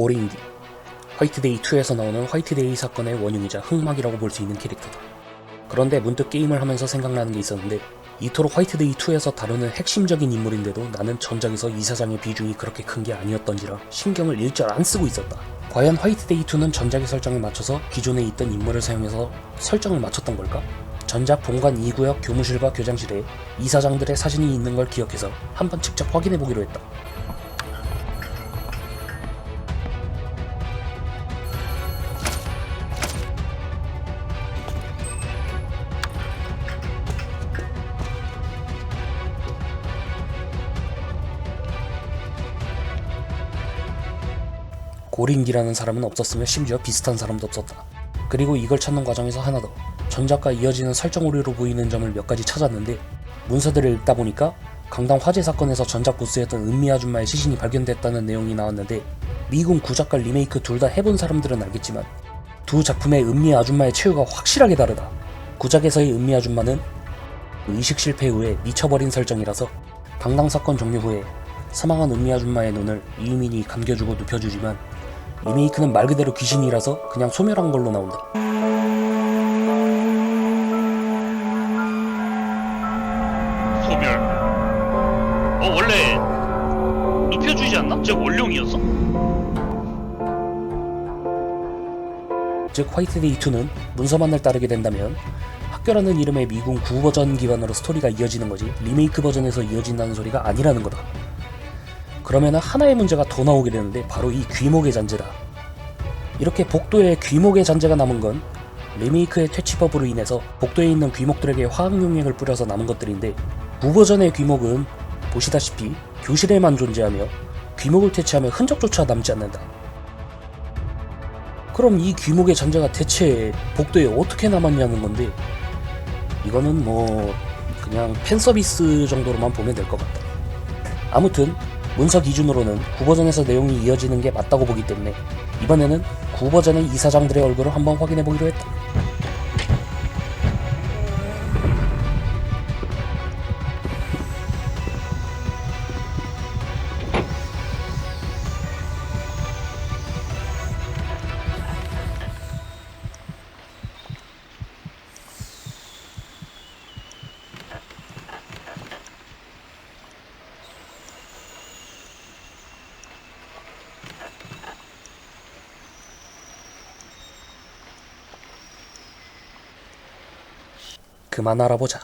고레인디 화이트데이 2에서 나오는 화이트데이 사건의 원흉이자 흑막이라고 볼 수 있는 캐릭터다. 그런데 문득 게임을 하면서 생각나는 게 있었는데 이토록 화이트데이 2에서 다루는 핵심적인 인물인데도 나는 전작에서 이 사장의 비중이 그렇게 큰 게 아니었던지라 신경을 일절 안 쓰고 있었다. 과연 화이트데이 2는 전작의 설정에 맞춰서 기존에 있던 인물을 사용해서 설정을 맞췄던 걸까? 전작 본관 2구역 교무실과 교장실에 이 사장들의 사진이 있는 걸 기억해서 한번 직접 확인해 보기로 했다. 고린기라는 사람은 없었으며 심지어 비슷한 사람도 없었다. 그리고 이걸 찾는 과정에서 하나 더 전작과 이어지는 설정 오류로 보이는 점을 몇 가지 찾았는데 문서들을 읽다 보니까 강당 화재 사건에서 전작 보스였던 은미 아줌마의 시신이 발견됐다는 내용이 나왔는데 미군 구작과 리메이크 둘 다 해본 사람들은 알겠지만 두 작품의 은미 아줌마의 체유가 확실하게 다르다. 구작에서의 은미 아줌마는 의식 실패 후에 미쳐버린 설정이라서 강당 사건 종료 후에 사망한 은미 아줌마의 눈을 이유민이 감겨주고 눕혀주지만 리메이크는 말 그대로 귀신이라서 그냥 소멸한 걸로 나온다. 소멸. 어 원래 눕혀주지 않나? 저 원룡이었어? 즉 화이트데이 2는 문서만을 따르게 된다면 학교라는 이름의 미군 구 버전 기반으로 스토리가 이어지는 거지 리메이크 버전에서 이어진다는 소리가 아니라는 거다. 그러면 하나의 문제가 더 나오게 되는데 바로 이 귀목의 잔재다. 이렇게 복도에 귀목의 잔재가 남은 건 리메이크의 퇴치법으로 인해서 복도에 있는 귀목들에게 화학용액을 뿌려서 남은 것들인데 구버전의 귀목은 보시다시피 교실에만 존재하며 귀목을 퇴치하면 흔적조차 남지 않는다. 그럼 이 귀목의 잔재가 대체 복도에 어떻게 남았냐는 건데 이거는 뭐 그냥 팬서비스 정도로만 보면 될 것 같다. 아무튼 문서 기준으로는 9버전에서 내용이 이어지는 게 맞다고 보기 때문에 이번에는 9버전의 이사장들의 얼굴을 한번 확인해 보기로 했다. 그만 알아보자.